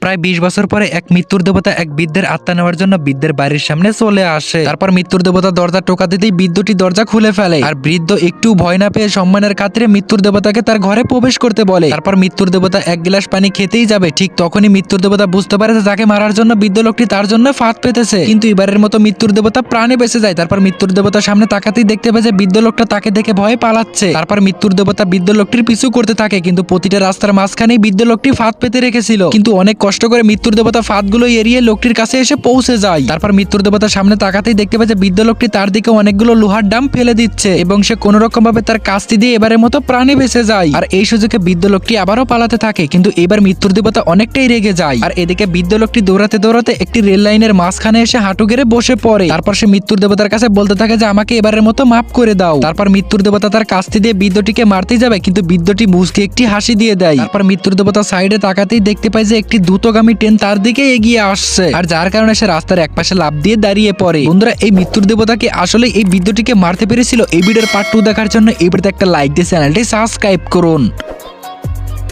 প্রায় বিশ বছর পরে এক মৃত্যুর দেবতা এক বৃদ্ধের আত্মা নেওয়ার জন্য বৃদ্ধের বাড়ির সামনে চলে আসে। তারপর মৃত্যুর দেবতা দরজা টোকা দিতেই বৃদ্ধটি দরজা খুলে ফেলে। আর বৃদ্ধ একটু ভয় না পেয়ে সম্মানের খাতিরে মৃত্যুর দেবতাকে তার ঘরে প্রবেশ করতে বলে। তারপর মৃত্যুর দেবতা এক গ্লাস পানি খেতেই যাবে। ঠিক তখনই মৃত্যুর দেবতা বুঝতে পারে যে তাকে মারার জন্য বৃদ্ধ লোকটি তার জন্য ফাঁদ পেতেছে। কিন্তু এবারের মতো মৃত্যুর দেবতা প্রাণে বেঁচে যায়। তারপর মৃত্যুর দেবতার সামনে তাকাতেই দেখতে পায় যে বৃদ্ধ লোকটা তাকে দেখে ভয়ে পালাচ্ছে। তারপর মৃত্যুর দেবতা বৃদ্ধ লোকটির পিছু করতে থাকে। কিন্তু প্রতিটা রাস্তার মাঝখানেই বৃদ্ধ লোকটি ফাঁদ পেতে রেখেছিল। কিন্তু অনেক কষ্ট করে মৃত্যুর দেবতা ফাঁদগুলো এড়িয়ে লোকটির কাছে এসে পৌঁছে যায়। তারপর মৃত্যুর দেবতার সামনে তাকাতেই দেখতে পায় যে বৃদ্ধ লোকটি তার দিকে অনেকগুলো লোহার ডাম ফেলে দিচ্ছে এবং সে কোনো রকম ভাবে তার কাস্তি দিয়ে এবারের মতো প্রাণে বেঁচে যায়। আর এই সুযোগে বৃদ্ধ লোকটি আবারও পালাতে থাকে, কিন্তু এবার মৃত্যুর দেবতা অনেকটাই রেগে যায়। আর এদিকে বৃদ্ধ লোকটি দৌড়াতে দৌড়াতে একটি রেল লাইনের মাঝখানে এসে হাঁটু গেড়ে বসে পড়ে। তারপর সে মৃত্যুর দেবতার কাছে বলতে থাকে যে, আমাকে এবারের মতো মাফ করে দাও। তারপর মৃত্যুর দেবতা তার কাস্তি দিয়ে বৃদ্ধটিকে মারতে যাবে, কিন্তু বৃদ্ধটি মুসকে একটি হাসি দিয়ে দেয়। তারপর মৃত্যুর দেবতা সাইডে তাকাতেই দেখতে পায় যে, একটি দ্রুতগামী ট্রেন তার দিকে এগিয়ে আসছে। আর যার কারণে সে রাস্তার একপাশে লাভ দিয়ে দাঁড়িয়ে পড়ে। বন্ধুরা, এই মৃত্যুর দেবতাকে আসলে এই বিদ্যুটিকে মারতে পেরেছিল। এই ভিডিওর পার্ট টু দেখার জন্য এই ভিডিওতে একটা লাইক দিয়ে চ্যানেলটি সাবস্ক্রাইব করুন।